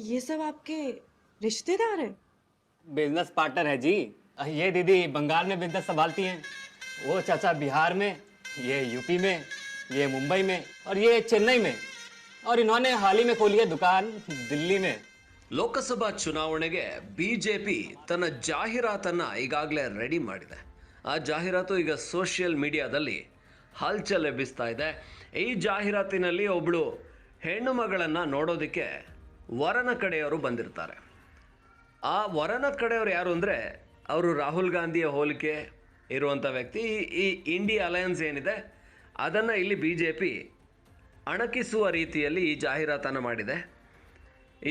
ये सब आपके रिश्तेदार हैं बिजनेस पार्टनर है जी ये दीदी बंगाल में बिजनेस संभालती हैं वो चाचा बिहार में ये यूपी में ये मुंबई में और ये चेन्नई में और इन्होंने हाल ही में खोली है दुकान दिल्ली में ಲೋಕಸಭಾ ಚುನಾವಣೆಗೆ ಬಿಜೆಪಿ ತನ್ನ ಜಾಹೀರಾತನ್ನ ಈಗಾಗಲೇ ರೆಡಿ ಮಾಡಿದೆ ಆ ಜಾಹೀರಾತು ಈಗ ಸೋಷಿಯಲ್ ಮೀಡಿಯಾದಲ್ಲಿ ಹಲ್ಚಲ್ ಎಬ್ಬಿಸ್ತಾ ಇದೆ ಈ ಜಾಹೀರಾತಿನಲ್ಲಿ ಒಬ್ಳು ಹೆಣ್ಣು ಮಗಳನ್ನು ನೋಡೋದಕ್ಕೆ ವರನ ಕಡೆಯವರು ಬಂದಿರ್ತಾರೆ. ಆ ವರನ ಕಡೆಯವರು ಯಾರು ಅಂದರೆ, ಅವರು ರಾಹುಲ್ ಗಾಂಧಿಯ ಹೋಲಿಕೆ ಇರುವಂಥ ವ್ಯಕ್ತಿ. ಈ ಇಂಡಿಯಾ ಅಲಯನ್ಸ್ ಏನಿದೆ, ಅದನ್ನು ಇಲ್ಲಿ ಬಿ ಜೆ ಪಿ ಅಣಕಿಸುವ ರೀತಿಯಲ್ಲಿ ಈ ಜಾಹೀರಾತನ್ನು ಮಾಡಿದೆ.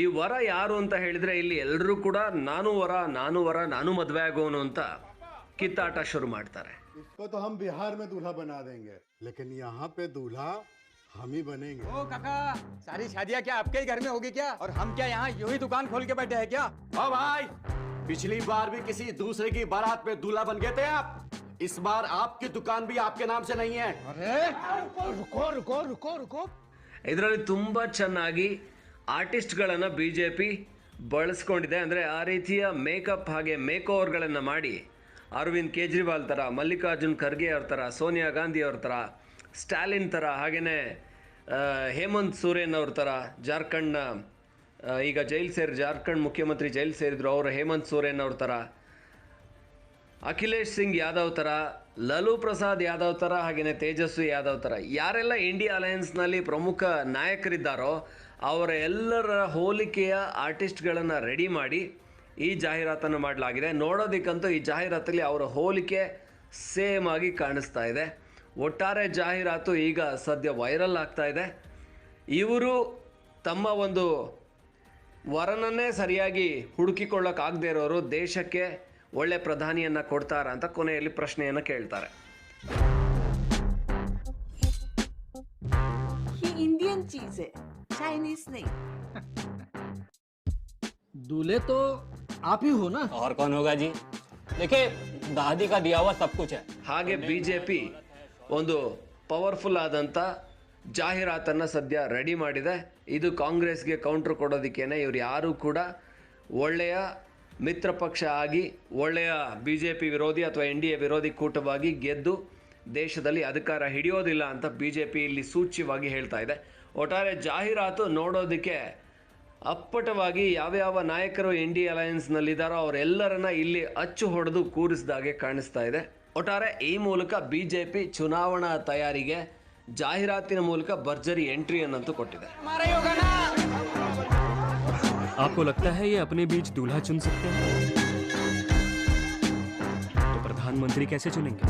ಈ ವರ ಯಾರು ಅಂತ ಹೇಳಿದರೆ, ಇಲ್ಲಿ ಎಲ್ಲರೂ ಕೂಡ ನಾನು ವರ ನಾನು ವರ, ನಾನು ಮದುವೆ ಆಗೋನು ಅಂತ ಕಿತ್ತಾಟ ಶುರು ಮಾಡ್ತಾರೆ. हम बिहार में दूल्हा बना देंगे लेकिन यहाँ पे दूल्हा हम ही बनेंगे ओ काका सारी शादियां क्या आपके ही घर में होगी क्या और हम क्या यहाँ यूं ही दुकान खोल के बैठे हैं क्या ओ भाई पिछली बार भी किसी दूसरे की बारात में दूल्हा बन गए थे आप इस बार आपकी दुकान भी आपके नाम से नहीं है अरे रुको रुको रुको रुको ಇದರಲ್ಲಿ ತುಂಬ ಚೆನ್ನಾಗಿ ಆರ್ಟಿಸ್ಟ್ಗಳನ್ನು ಬಿ ಜೆ ಪಿ ಬಳಸ್ಕೊಂಡಿದೆ ಅಂದರೆ ಆ ರೀತಿಯ ಮೇಕಪ್ ಹಾಗೆ ಮೇಕ್ ಓವರ್ಗಳನ್ನು ಮಾಡಿ ಅರವಿಂದ್ ಕೇಜ್ರಿವಾಲ್ ಥರ ಮಲ್ಲಿಕಾರ್ಜುನ್ ಖರ್ಗೆ ಅವ್ರ ಥರ ಸೋನಿಯಾ ಗಾಂಧಿ ಅವ್ರ ಥರ ಸ್ಟಾಲಿನ್ ಥರ ಹಾಗೆಯೇ ಹೇಮಂತ್ ಸೊರೇನ್ ಅವ್ರ ಥರ ಜಾರ್ಖಂಡ್ನ ಈಗ ಜೈಲ್ ಸೇರಿ, ಜಾರ್ಖಂಡ್ ಮುಖ್ಯಮಂತ್ರಿ ಜೈಲ್ ಸೇರಿದ್ರು ಅವರು ಹೇಮಂತ್ ಸೊರೇನ್ ಅವ್ರ ಥರ ಅಖಿಲೇಶ್ ಸಿಂಗ್ ಯಾದವ್ ಥರ ಲಲು ಪ್ರಸಾದ್ ಯಾದವ್ ಥರ ಹಾಗೆಯೇ ತೇಜಸ್ವಿ ಯಾದವ್ ಥರ ಯಾರೆಲ್ಲ ಇಂಡಿಯಾ ಅಲಯನ್ಸ್ನಲ್ಲಿ ಪ್ರಮುಖ ನಾಯಕರಿದ್ದಾರೋ, ಅವರ ಎಲ್ಲರ ಹೋಲಿಕೆಯ ಆರ್ಟಿಸ್ಟ್ಗಳನ್ನು ರೆಡಿ ಮಾಡಿ ಈ ಜಾಹೀರಾತನ್ನು ಮಾಡಲಾಗಿದೆ. ನೋಡೋದಕ್ಕಂತೂ ಈ ಜಾಹೀರಾತಲ್ಲಿ ಅವರ ಹೋಲಿಕೆ ಸೇಮ್ ಆಗಿ ಕಾಣಿಸ್ತಾ ಇದೆ. ಒಟ್ಟಾರೆ ಜಾಹೀರಾತು ಈಗ ಸದ್ಯ ವೈರಲ್ ಆಗ್ತಾ ಇದೆ ಇವರು ತಮ್ಮ ಒಂದು ವರನನ್ನೇ ಸರಿಯಾಗಿ ಹುಡುಕಿಕೊಳ್ಳೋಕ್ಕಾಗದೇ ಇರೋರು ದೇಶಕ್ಕೆ ಒಳ್ಳೆ ಪ್ರಧಾನಿಯನ್ನ ಕೊಡ್ತಾರ ಅಂತ ಕೊನೆಯಲ್ಲಿ ಪ್ರಶ್ನೆಯನ್ನು ಕೇಳ್ತಾರೆ ये इंडियन चीज है चाइनीज नहीं दूल्हे तो आप ही हो ना और कौन होगा जी देखिए दादी का दिया हुआ सब कुछ है ಹಾಗೆ ಬಿ ಜೆ ಪಿ ಒಂದು ಪವರ್ಫುಲ್ ಆದಂಥ ಜಾಹೀರಾತನ್ನು ಸದ್ಯ ರೆಡಿ ಮಾಡಿದೆ. ಇದು ಕಾಂಗ್ರೆಸ್ಗೆ ಕೌಂಟ್ರ್ ಕೊಡೋದಕ್ಕೇನೆ ಇವರು ಯಾರೂ ಕೂಡ ಒಳ್ಳೆಯ ಮಿತ್ರ ಪಕ್ಷ ಆಗಿ, ಒಳ್ಳೆಯ ಬಿ ಜೆ ಪಿ ವಿರೋಧಿ ಅಥವಾ ಎನ್ ಡಿ ಎ ವಿರೋಧಿ ಕೂಟವಾಗಿ ಗೆದ್ದು ದೇಶದಲ್ಲಿ ಅಧಿಕಾರ ಹಿಡಿಯೋದಿಲ್ಲ ಅಂತ ಬಿ ಜೆ ಪಿ ಇಲ್ಲಿ ಸೂಚ್ಯವಾಗಿ ಹೇಳ್ತಾ ಇದೆ. ಒಟ್ಟಾರೆ ಜಾಹೀರಾತು ನೋಡೋದಕ್ಕೆ ಅಪ್ಪಟವಾಗಿ ಯಾವ್ಯಾವ ನಾಯಕರು ಎನ್ ಡಿ ಅಲಯನ್ಸ್ನಲ್ಲಿದ್ದಾರೋ ಅವರೆಲ್ಲರನ್ನ ಇಲ್ಲಿ ಅಚ್ಚು ಹೊಡೆದು ಕೂರಿಸಿದಾಗೆ ಕಾಣಿಸ್ತಾ ಇದೆ. ಒಟ್ಟಾರೆ ಈ ಮೂಲಕ ಬಿ ಜೆ ಪಿ ಚುನಾವಣಾ ತಯಾರಿಗೆ ಜಾಹೀರಾತಿನ ಮೂಲಕ ಭರ್ಜರಿ ಎಂಟ್ರಿಯನ್ನಂತೂ ಕೊಟ್ಟಿದೆ हमारा ही होगा ना आपको लगता है ये अपने बीच दूल्हा चुन सकते हैं तो प्रधानमंत्री कैसे चुनेंगे